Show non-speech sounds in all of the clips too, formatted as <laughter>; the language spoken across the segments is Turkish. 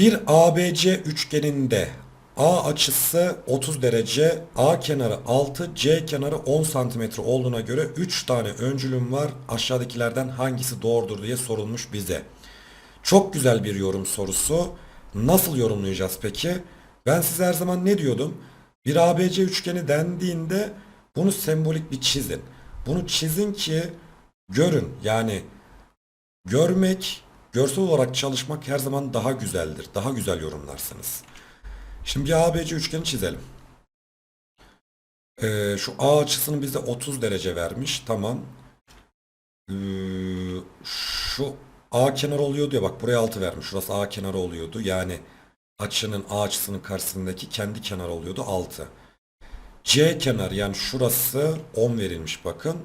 Bir ABC üçgeninde A açısı 30 derece, A kenarı 6, C kenarı 10 santimetre olduğuna göre 3 tane öncülüm var. Aşağıdakilerden hangisi doğrudur diye sorulmuş bize. Çok güzel bir yorum sorusu. Nasıl yorumlayacağız peki? Ben size her zaman ne diyordum? Bir ABC üçgeni dendiğinde bunu sembolik bir çizin. Bunu çizin ki görün. Yani görmek, görsel olarak çalışmak her zaman daha güzeldir. Daha güzel yorumlarsınız. Şimdi bir ABC üçgeni çizelim. Ee, şu A açısını bize 30 derece vermiş. Tamam. Ee, şu A kenarı oluyordu ya bak buraya 6 vermiş. Şurası A kenarı oluyordu. Yani açının A açısının karşısındaki kendi kenarı oluyordu 6. C kenar yani şurası 10 verilmiş bakın.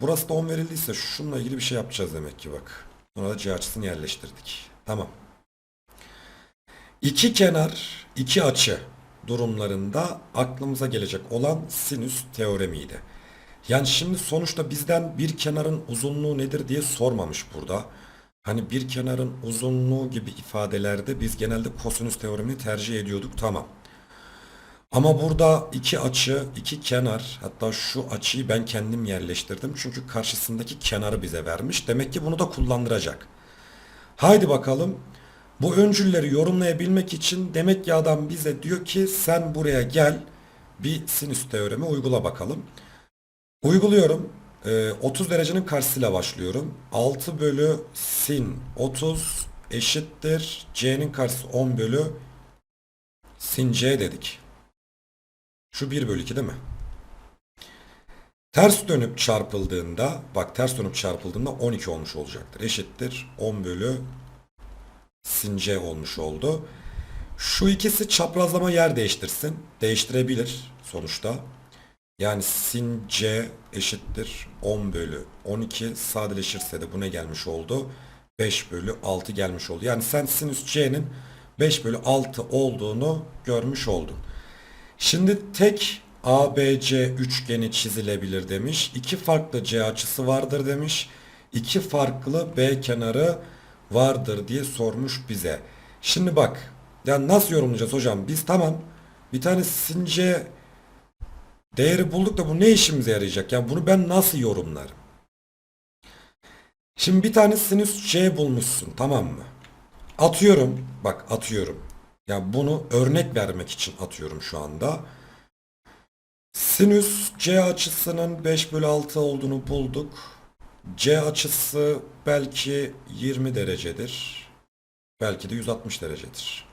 Burası da 10 verildiyse şununla ilgili bir şey yapacağız demek ki bak. Sonra da C açısını yerleştirdik. Tamam. İki kenar, iki açı durumlarında aklımıza gelecek olan sinüs teoremiydi. Yani şimdi sonuçta bizden bir kenarın uzunluğu nedir diye sormamış burada. Hani bir kenarın uzunluğu gibi ifadelerde biz genelde kosinüs teoremini tercih ediyorduk tamam. Ama burada iki açı, iki kenar hatta şu açıyı ben kendim yerleştirdim. Çünkü karşısındaki kenarı bize vermiş. Demek ki bunu da kullandıracak. Haydi bakalım. Bu öncülleri yorumlayabilmek için demek ki adam bize diyor ki sen buraya gel bir sinüs teoremi uygula bakalım. Uyguluyorum. Ee, 30 derecenin karşısıyla başlıyorum. 6 bölü sin 30 eşittir. C'nin karşısı 10 bölü sin C dedik. Şu 1 bölü 2 değil mi? Ters dönüp çarpıldığında bak ters dönüp çarpıldığında 12 olmuş olacaktır. Eşittir 10 bölü sin C olmuş oldu. Şu ikisi çaprazlama yer değiştirsin. Değiştirebilir sonuçta. Yani sin C eşittir 10 bölü 12 sadeleşirse de bu ne gelmiş oldu? 5 bölü 6 gelmiş oldu. Yani sen sinüs C'nin 5 bölü 6 olduğunu görmüş oldun. Şimdi tek ABC üçgeni çizilebilir demiş. İki farklı C açısı vardır demiş. İki farklı B kenarı vardır diye sormuş bize. Şimdi bak. Ya nasıl yorumlayacağız hocam? Biz tamam bir tane sin C değeri bulduk da bu ne işimize yarayacak? Ya bunu ben nasıl yorumlarım? Şimdi bir tane sinüs C bulmuşsun tamam mı? Atıyorum. Bak atıyorum. Ya bunu örnek vermek için atıyorum şu anda. Sinüs C açısının 5 bölü 6 olduğunu bulduk. C açısı belki 20 derecedir. Belki de 160 derecedir.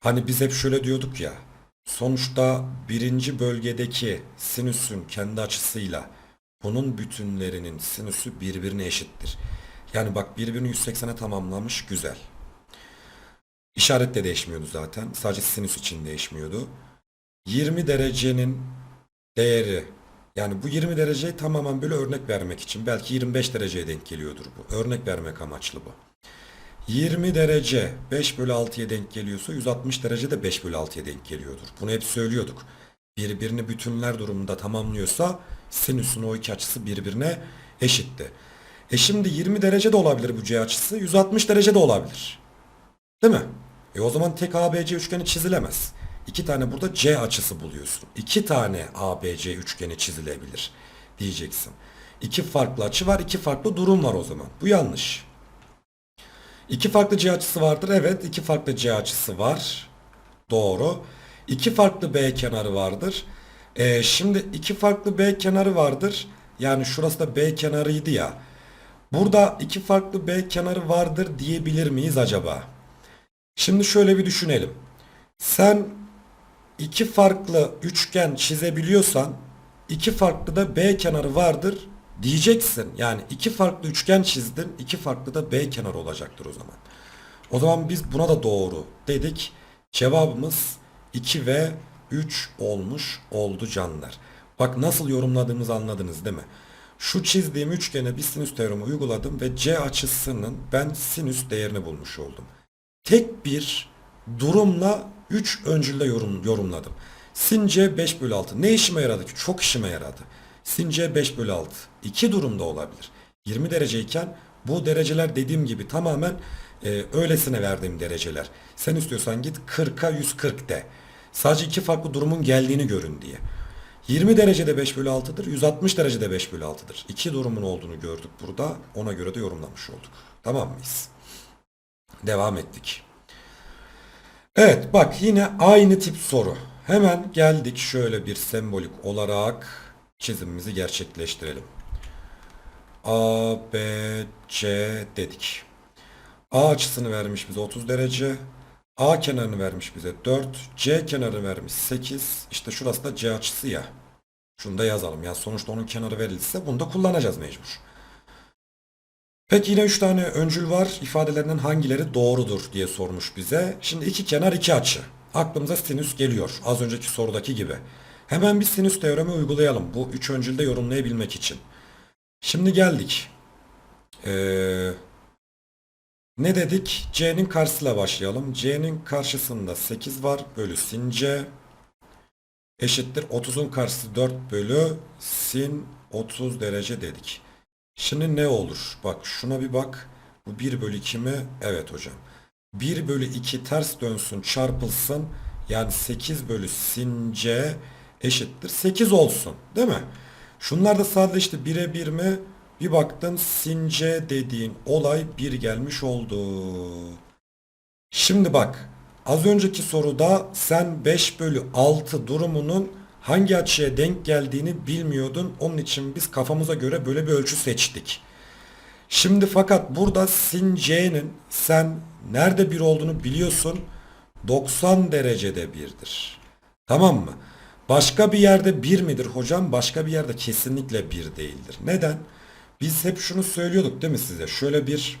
Hani biz hep şöyle diyorduk ya. Sonuçta birinci bölgedeki sinüsün kendi açısıyla bunun bütünlerinin sinüsü birbirine eşittir. Yani bak birbirini 180'e tamamlamış güzel. İşaret de değişmiyordu zaten. Sadece sinüs için değişmiyordu. 20 derecenin değeri yani bu 20 dereceyi tamamen böyle örnek vermek için belki 25 dereceye denk geliyordur bu. Örnek vermek amaçlı bu. 20 derece 5 bölü 6'ya denk geliyorsa 160 derece de 5 bölü 6'ya denk geliyordur. Bunu hep söylüyorduk. Birbirini bütünler durumunda tamamlıyorsa sinüsün o iki açısı birbirine eşitti. E şimdi 20 derece de olabilir bu C açısı 160 derece de olabilir. Değil mi? E o zaman tek ABC üçgeni çizilemez. İki tane burada C açısı buluyorsun. İki tane ABC üçgeni çizilebilir diyeceksin. İki farklı açı var, iki farklı durum var o zaman. Bu yanlış. İki farklı C açısı vardır. Evet, iki farklı C açısı var. Doğru. İki farklı B kenarı vardır. Ee, şimdi iki farklı B kenarı vardır. Yani şurası da B kenarıydı ya. Burada iki farklı B kenarı vardır diyebilir miyiz acaba? Şimdi şöyle bir düşünelim. Sen iki farklı üçgen çizebiliyorsan iki farklı da B kenarı vardır diyeceksin. Yani iki farklı üçgen çizdin, iki farklı da B kenarı olacaktır o zaman. O zaman biz buna da doğru dedik. Cevabımız 2 ve 3 olmuş oldu canlar. Bak nasıl yorumladığımızı anladınız değil mi? Şu çizdiğim üçgene bir sinüs teoremi uyguladım ve C açısının ben sinüs değerini bulmuş oldum. Tek bir durumla 3 öncülde yorum, yorumladım. Sin C 5 bölü 6. Ne işime yaradı ki? Çok işime yaradı. Sin C 5 bölü 6. İki durumda olabilir. 20 dereceyken Bu dereceler dediğim gibi tamamen e, öylesine verdiğim dereceler. Sen istiyorsan git 40'a 140 de. Sadece iki farklı durumun geldiğini görün diye. 20 derecede 5 bölü 6'dır. 160 derecede 5 bölü 6'dır. İki durumun olduğunu gördük burada. Ona göre de yorumlamış olduk. Tamam mıyız? Devam ettik. Evet bak yine aynı tip soru. Hemen geldik şöyle bir sembolik olarak çizimimizi gerçekleştirelim. A, B, C dedik. A açısını vermiş bize 30 derece. A kenarını vermiş bize 4. C kenarı vermiş 8. İşte şurası da C açısı ya. Şunu da yazalım. Ya sonuçta onun kenarı verilirse bunu da kullanacağız mecbur. Peki yine 3 tane öncül var. İfadelerinden hangileri doğrudur diye sormuş bize. Şimdi iki kenar iki açı. Aklımıza sinüs geliyor. Az önceki sorudaki gibi. Hemen bir sinüs teoremi uygulayalım. Bu üç öncülde yorumlayabilmek için. Şimdi geldik. Ee, ne dedik? C'nin karşısıyla başlayalım. C'nin karşısında 8 var. Bölü sin C. Eşittir 30'un karşısı 4 bölü sin 30 derece dedik. Şimdi ne olur? Bak şuna bir bak. Bu 1 bölü 2 mi? Evet hocam. 1 bölü 2 ters dönsün çarpılsın. Yani 8 bölü sin C eşittir 8 olsun. Değil mi? Şunlar da sadece işte 1'e 1 mi? Bir baktın sin C dediğin olay 1 gelmiş oldu. Şimdi bak az önceki soruda sen 5 bölü 6 durumunun hangi açıya denk geldiğini bilmiyordun. Onun için biz kafamıza göre böyle bir ölçü seçtik. Şimdi fakat burada sin C'nin sen nerede bir olduğunu biliyorsun. 90 derecede birdir. Tamam mı? Başka bir yerde bir midir hocam? Başka bir yerde kesinlikle bir değildir. Neden? Biz hep şunu söylüyorduk değil mi size? Şöyle bir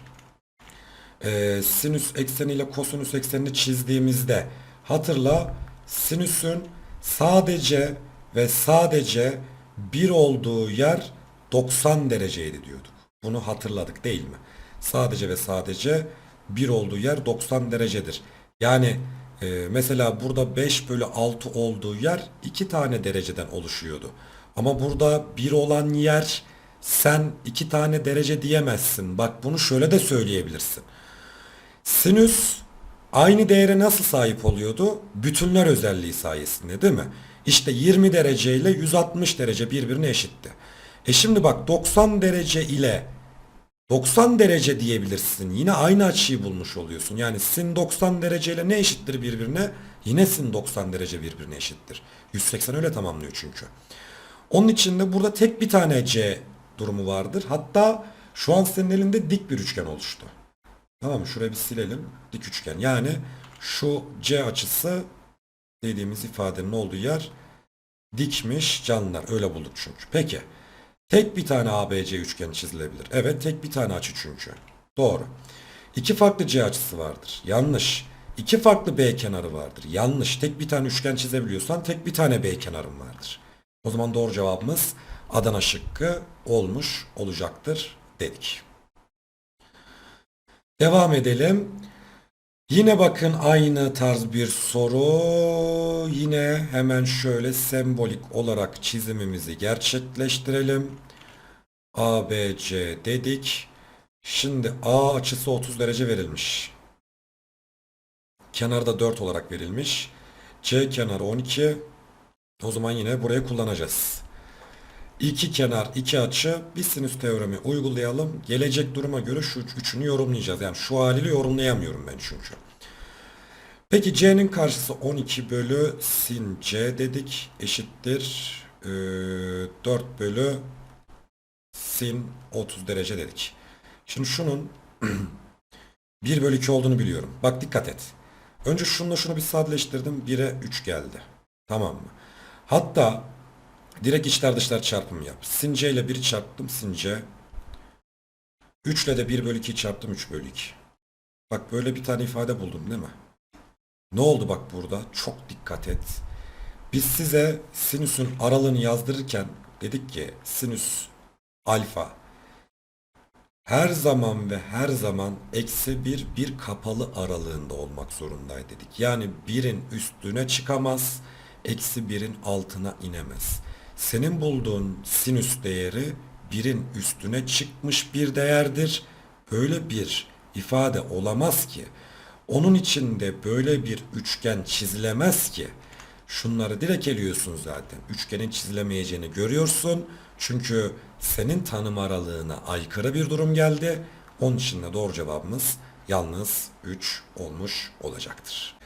e, sinüs ekseniyle kosinüs eksenini çizdiğimizde hatırla sinüsün sadece ve sadece bir olduğu yer 90 dereceydi diyorduk. Bunu hatırladık değil mi? Sadece ve sadece bir olduğu yer 90 derecedir. Yani e, mesela burada 5 bölü 6 olduğu yer 2 tane dereceden oluşuyordu. Ama burada 1 olan yer sen 2 tane derece diyemezsin. Bak bunu şöyle de söyleyebilirsin. Sinüs aynı değere nasıl sahip oluyordu? Bütünler özelliği sayesinde değil mi? İşte 20 derece ile 160 derece birbirine eşitti. E şimdi bak 90 derece ile 90 derece diyebilirsin. Yine aynı açıyı bulmuş oluyorsun. Yani sin 90 derece ile ne eşittir birbirine? Yine sin 90 derece birbirine eşittir. 180 öyle tamamlıyor çünkü. Onun için de burada tek bir tane C durumu vardır. Hatta şu an senin elinde dik bir üçgen oluştu. Tamam? Şurayı bir silelim. Dik üçgen. Yani şu C açısı dediğimiz ifadenin olduğu yer dikmiş canlılar. Öyle bulduk çünkü. Peki. Tek bir tane ABC üçgeni çizilebilir. Evet tek bir tane açı çünkü. Doğru. İki farklı C açısı vardır. Yanlış. İki farklı B kenarı vardır. Yanlış. Tek bir tane üçgen çizebiliyorsan tek bir tane B kenarın vardır. O zaman doğru cevabımız Adana şıkkı olmuş olacaktır dedik. Devam edelim. Yine bakın aynı tarz bir soru. Yine hemen şöyle sembolik olarak çizimimizi gerçekleştirelim. A, B, C dedik. Şimdi A açısı 30 derece verilmiş. Kenarda 4 olarak verilmiş. C kenarı 12. O zaman yine burayı kullanacağız. İki kenar, iki açı, bir sinüs teoremi uygulayalım. Gelecek duruma göre şu üçünü yorumlayacağız. Yani şu haliyle yorumlayamıyorum ben çünkü. Peki C'nin karşısı 12 bölü sin C dedik. Eşittir e, 4 bölü sin 30 derece dedik. Şimdi şunun <clears throat> 1 bölü 2 olduğunu biliyorum. Bak dikkat et. Önce şununla şunu bir sadeleştirdim. 1'e 3 geldi. Tamam mı? Hatta direkt içler dışlar çarpımı yap. Sin C ile 1'i çarptım. Sin C. 3 ile de 1 bölü 2'yi çarptım. 3 bölü 2. Bak böyle bir tane ifade buldum değil mi? Ne oldu bak burada? Çok dikkat et. Biz size sinüsün aralığını yazdırırken dedik ki sinüs alfa her zaman ve her zaman eksi bir bir kapalı aralığında olmak zorundaydı dedik. Yani birin üstüne çıkamaz, eksi birin altına inemez. Senin bulduğun sinüs değeri birin üstüne çıkmış bir değerdir böyle bir ifade olamaz ki. Onun içinde böyle bir üçgen çizilemez ki. Şunları direkt eliyorsun zaten. Üçgenin çizilemeyeceğini görüyorsun. Çünkü senin tanım aralığına aykırı bir durum geldi. Onun için de doğru cevabımız yalnız 3 olmuş olacaktır.